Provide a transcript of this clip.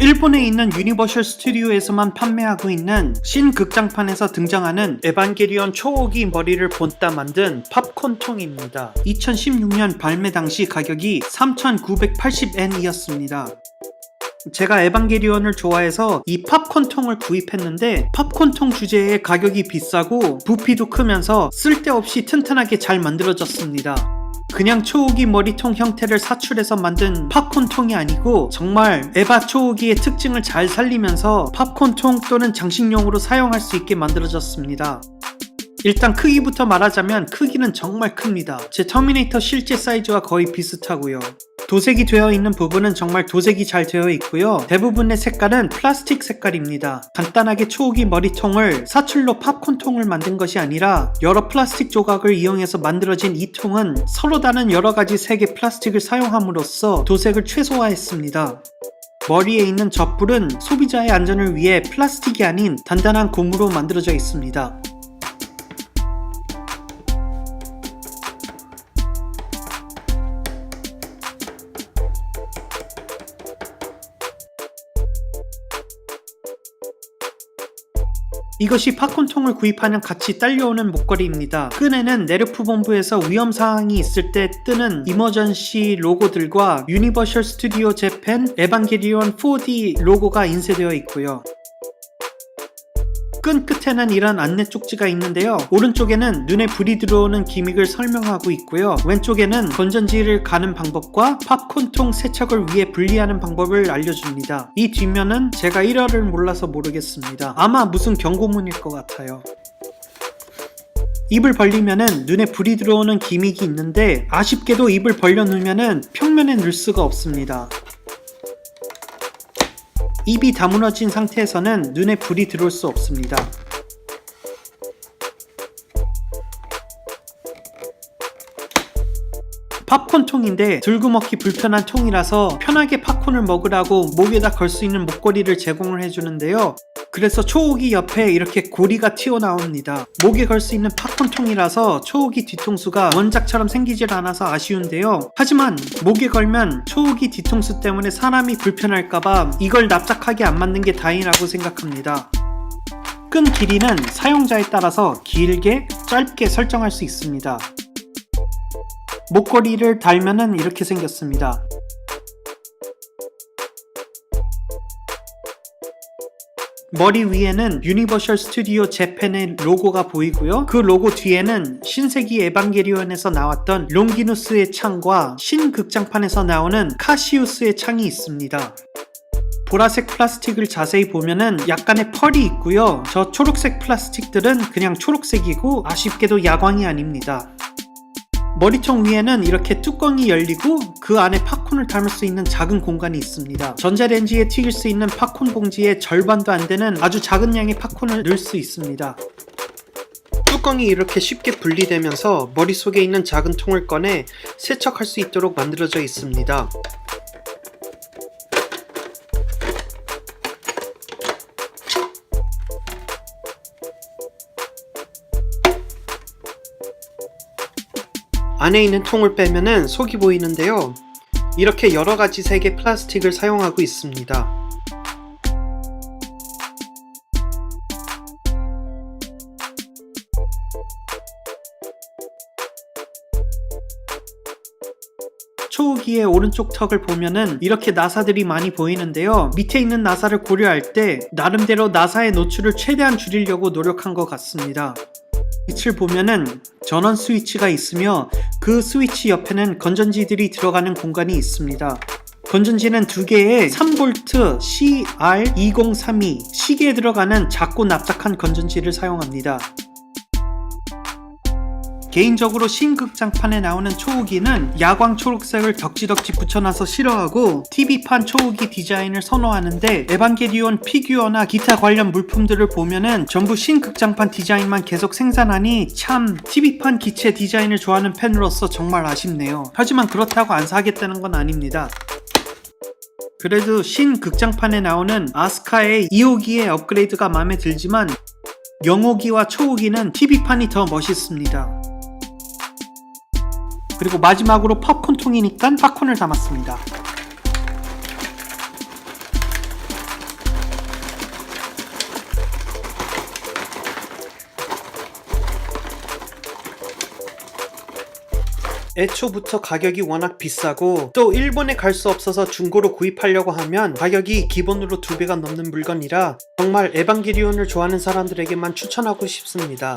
일본에 있는 유니버셜 스튜디오에서만 판매하고 있는 신극장판에서 등장하는 에반게리온 초호기 머리를 본따 만든 팝콘통입니다. 2016년 발매 당시 가격이 3,980엔이었습니다. 제가 에반게리온을 좋아해서 이 팝콘통을 구입했는데 팝콘통 주제에 가격이 비싸고 부피도 크면서 쓸데없이 튼튼하게 잘 만들어졌습니다. 그냥 초호기 머리통 형태를 사출해서 만든 팝콘통이 아니고 정말 에바 초호기의 특징을 잘 살리면서 팝콘통 또는 장식용으로 사용할 수 있게 만들어졌습니다. 일단 크기부터 말하자면 크기는 정말 큽니다. 제 터미네이터 실제 사이즈와 거의 비슷하고요. 도색이 되어 있는 부분은 정말 도색이 잘 되어 있고요. 대부분의 색깔은 플라스틱 색깔입니다. 간단하게 초호기 머리통을 사출로 팝콘통을 만든 것이 아니라 여러 플라스틱 조각을 이용해서 만들어진 이 통은 서로 다른 여러 가지 색의 플라스틱을 사용함으로써 도색을 최소화했습니다. 머리에 있는 젖불은 소비자의 안전을 위해 플라스틱이 아닌 단단한 고무로 만들어져 있습니다. 이것이 팝콘통을 구입하면 같이 딸려오는 목걸이입니다. 끈에는 네르프 본부에서 위험 사항이 있을 때 뜨는 이머전시 로고들과 유니버셜 스튜디오 재팬 에반게리온 4D 로고가 인쇄되어 있고요. 끈 끝에는 이런 안내 쪽지가 있는데요. 오른쪽에는 눈에 불이 들어오는 기믹을 설명하고 있고요. 왼쪽에는 건전지를 가는 방법과 팝콘통 세척을 위해 분리하는 방법을 알려줍니다. 이 뒷면은 제가 1화를 몰라서 모르겠습니다. 아마 무슨 경고문일 것 같아요. 입을 벌리면은 눈에 불이 들어오는 기믹이 있는데 아쉽게도 입을 벌려 놓으면은 평면에 넣을 수가 없습니다. 입이 다무너진 상태에서는 눈에 불이 들어올 수 없습니다. 팝콘 통인데 들고 먹기 불편한 통이라서 편하게 팝콘을 먹으라고 목에다 걸 수 있는 목걸이를 제공을 해주는데요. 그래서 초호기 옆에 이렇게 고리가 튀어나옵니다. 목에 걸 수 있는 팝콘 통이라서 초호기 뒤통수가 원작처럼 생기질 않아서 아쉬운데요. 하지만 목에 걸면 초호기 뒤통수 때문에 사람이 불편할까봐 이걸 납작하게 안 만든 게 다행이라고 생각합니다. 끈 길이는 사용자에 따라서 길게, 짧게 설정할 수 있습니다. 목걸이를 달면은 이렇게 생겼습니다. 머리 위에는 유니버셜 스튜디오 재팬의 로고가 보이고요. 그 로고 뒤에는 신세기 에반게리온에서 나왔던 롱기누스의 창과 신극장판에서 나오는 카시우스의 창이 있습니다. 보라색 플라스틱을 자세히 보면은 약간의 펄이 있고요. 저 초록색 플라스틱들은 그냥 초록색이고 아쉽게도 야광이 아닙니다. 머리통 위에는 이렇게 뚜껑이 열리고 그 안에 팝콘을 담을 수 있는 작은 공간이 있습니다. 전자레인지에 튀길 수 있는 팝콘 봉지의 절반도 안 되는 아주 작은 양의 팝콘을 넣을 수 있습니다. 뚜껑이 이렇게 쉽게 분리되면서 머릿속에 있는 작은 통을 꺼내 세척할 수 있도록 만들어져 있습니다. 안에 있는 통을 빼면은 속이 보이는데요. 이렇게 여러 가지 색의 플라스틱을 사용하고 있습니다. 초호기의 오른쪽 턱을 보면은 이렇게 나사들이 많이 보이는데요. 밑에 있는 나사를 고려할 때 나름대로 나사의 노출을 최대한 줄이려고 노력한 것 같습니다. 빛을 보면은 전원 스위치가 있으며 그 스위치 옆에는 건전지들이 들어가는 공간이 있습니다. 건전지는 두 개의 3V CR2032 시계에 들어가는 작고 납작한 건전지를 사용합니다. 개인적으로 신극장판에 나오는 초호기는 야광 초록색을 덕지덕지 붙여놔서 싫어하고 TV판 초호기 디자인을 선호하는데 에반게리온 피규어나 기타 관련 물품들을 보면은 전부 신극장판 디자인만 계속 생산하니 참 TV판 기체 디자인을 좋아하는 팬으로서 정말 아쉽네요. 하지만 그렇다고 안 사겠다는 건 아닙니다. 그래도 신 극장판에 나오는 아스카의 2호기의 업그레이드가 마음에 들지만 영호기와 초호기는 TV판이 더 멋있습니다. 그리고 마지막으로 팝콘 통이니까 팝콘을 담았습니다. 애초부터 가격이 워낙 비싸고 또 일본에 갈 수 없어서 중고로 구입하려고 하면 가격이 기본으로 두 배가 넘는 물건이라 정말 에반게리온을 좋아하는 사람들에게만 추천하고 싶습니다.